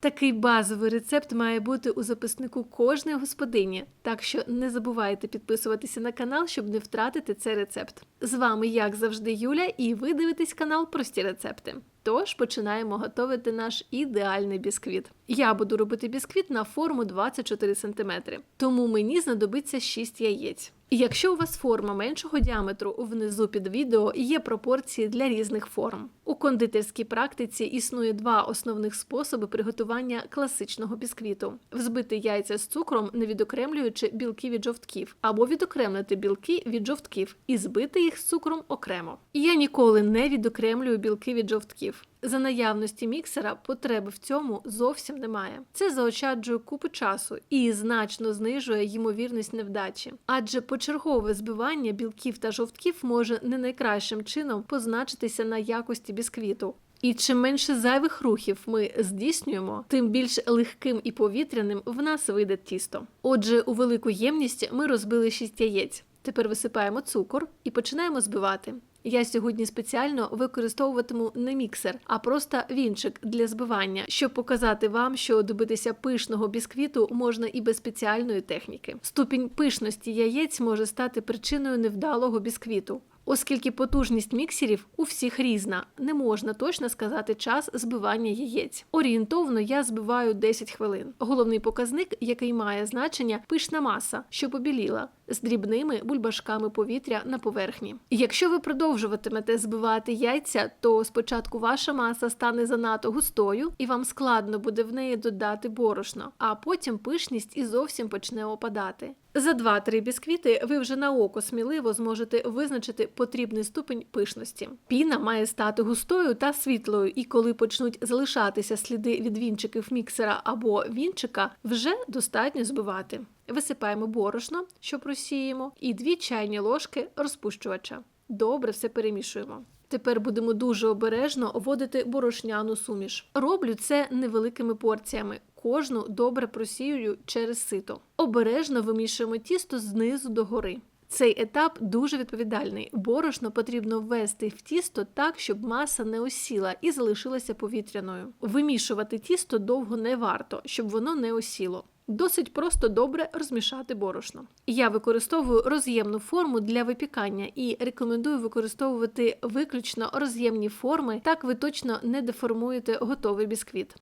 Такий базовий рецепт має бути у записнику кожної господині, так що не забувайте підписуватися на канал, щоб не втратити цей рецепт. З вами, як завжди, Юля, і ви дивитесь канал Прості рецепти. Тож починаємо готувати наш ідеальний бісквіт. Я буду робити бісквіт на форму 24 см, тому мені знадобиться 6 яєць. І Якщо у вас форма меншого діаметру, внизу під відео є пропорції для різних форм. У кондитерській практиці існує два основних способи приготування класичного бісквіту: взбити яйця з цукром, не відокремлюючи білки від жовтків, або відокремлити білки від жовтків і збити їх з цукром окремо. Я ніколи не відокремлюю білки від жовтків. За наявності міксера потреби в цьому зовсім немає. Це заощаджує купу часу і значно знижує ймовірність невдачі, адже почергове збивання білків та жовтків може не найкращим чином позначитися на якості бісквіту. І чим менше зайвих рухів ми здійснюємо, тим більш легким і повітряним в нас вийде тісто. Отже, у велику ємність ми розбили 6 яєць. Тепер висипаємо цукор і починаємо збивати. Я сьогодні спеціально використовуватиму не міксер, а просто вінчик для збивання, щоб показати вам, що добитися пишного бісквіту можна і без спеціальної техніки. Ступінь пишності яєць може стати причиною невдалого бісквіту. Оскільки потужність міксерів у всіх різна, не можна точно сказати час збивання яєць. Орієнтовно я збиваю 10 хвилин. Головний показник, який має значення, пишна маса, що побіліла, з дрібними бульбашками повітря на поверхні. Якщо ви продовжуватимете збивати яйця, то спочатку ваша маса стане занадто густою і вам складно буде в неї додати борошно, а потім пишність і зовсім почне опадати. За 2-3 бісквіти ви вже на око сміливо зможете визначити потрібний ступень пишності. Піна має стати густою та світлою, і коли почнуть залишатися сліди від вінчиків міксера або вінчика, вже достатньо збивати. Висипаємо борошно, що просіємо, і 2 чайні ложки розпущувача. Добре все перемішуємо. Тепер будемо дуже обережно вводити борошняну суміш. Роблю це невеликими порціями. Кожну добре просіюю через сито. Обережно вимішуємо тісто знизу до гори. Цей етап дуже відповідальний. Борошно потрібно ввести в тісто так, щоб маса не осіла і залишилася повітряною. Вимішувати тісто довго не варто, щоб воно не осіло. Досить просто добре розмішати борошно. Я використовую роз'ємну форму для випікання і рекомендую використовувати виключно роз'ємні форми, так ви точно не деформуєте готовий бісквіт.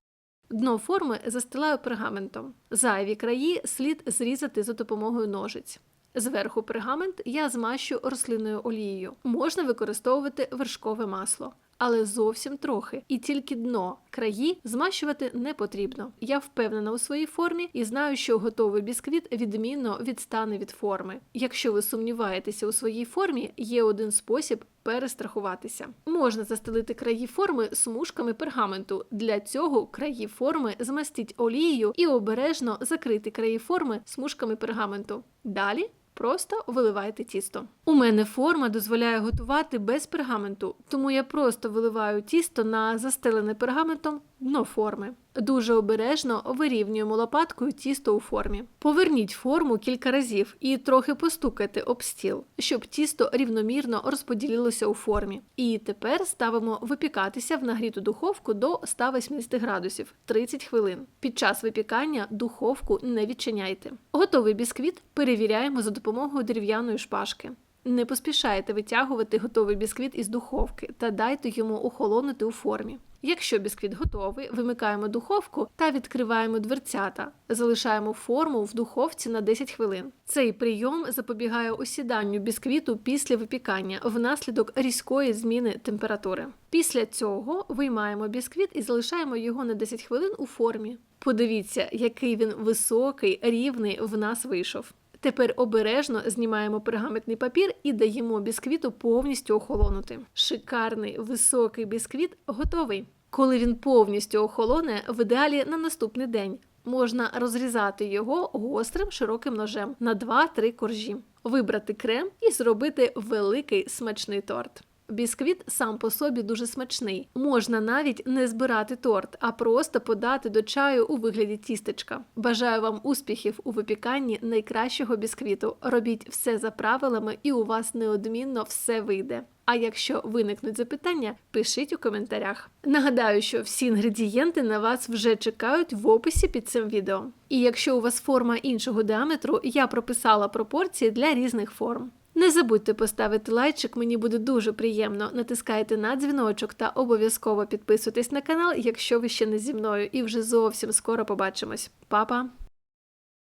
Дно форми застилаю пергаментом. Зайві краї слід зрізати за допомогою ножиць. Зверху пергамент я змащу рослинною олією. Можна використовувати вершкове масло. Але зовсім трохи, і тільки дно краї змащувати не потрібно. Я впевнена у своїй формі і знаю, що готовий бісквіт відмінно відстане від форми. Якщо ви сумніваєтеся у своїй формі, є один спосіб перестрахуватися. Можна застелити краї форми смужками пергаменту. Для цього краї форми змастіть олією і обережно закрити краї форми смужками пергаменту. Далі Просто виливайте тісто. У мене форма дозволяє готувати без пергаменту, тому я просто виливаю тісто на застелене пергаментом дно форми. Дуже обережно вирівнюємо лопаткою тісто у формі. Поверніть форму кілька разів і трохи постукайте об стіл, щоб тісто рівномірно розподілилося у формі. І тепер ставимо випікатися в нагріту духовку до 180 градусів 30 хвилин. Під час випікання духовку не відчиняйте. Готовий бісквіт перевіряємо за допомогою дерев'яної шпажки. Не поспішайте витягувати готовий бісквіт із духовки та дайте йому охолонути у формі. Якщо бісквіт готовий, вимикаємо духовку та відкриваємо дверцята. Залишаємо форму в духовці на 10 хвилин. Цей прийом запобігає осіданню бісквіту після випікання внаслідок різкої зміни температури. Після цього виймаємо бісквіт і залишаємо його на 10 хвилин у формі. Подивіться, який він високий, рівний в нас вийшов. Тепер обережно знімаємо пергаментний папір і даємо бісквіту повністю охолонути. Шикарний високий бісквіт готовий. Коли він повністю охолоне, в ідеалі на наступний день можна розрізати його гострим широким ножем на 2-3 коржі, вибрати крем і зробити великий смачний торт. Бісквіт сам по собі дуже смачний. Можна навіть не збирати торт, а просто подати до чаю у вигляді тістечка. Бажаю вам успіхів у випіканні найкращого бісквіту. Робіть все за правилами, і у вас неодмінно все вийде. А якщо виникнуть запитання, пишіть у коментарях. Нагадаю, що всі інгредієнти на вас вже чекають в описі під цим відео. І якщо у вас форма іншого діаметру, я прописала пропорції для різних форм. Не забудьте поставити лайчик, мені буде дуже приємно. Натискайте на дзвіночок та обов'язково підписуйтесь на канал, якщо ви ще не зі мною, і вже зовсім скоро побачимось. Па-па!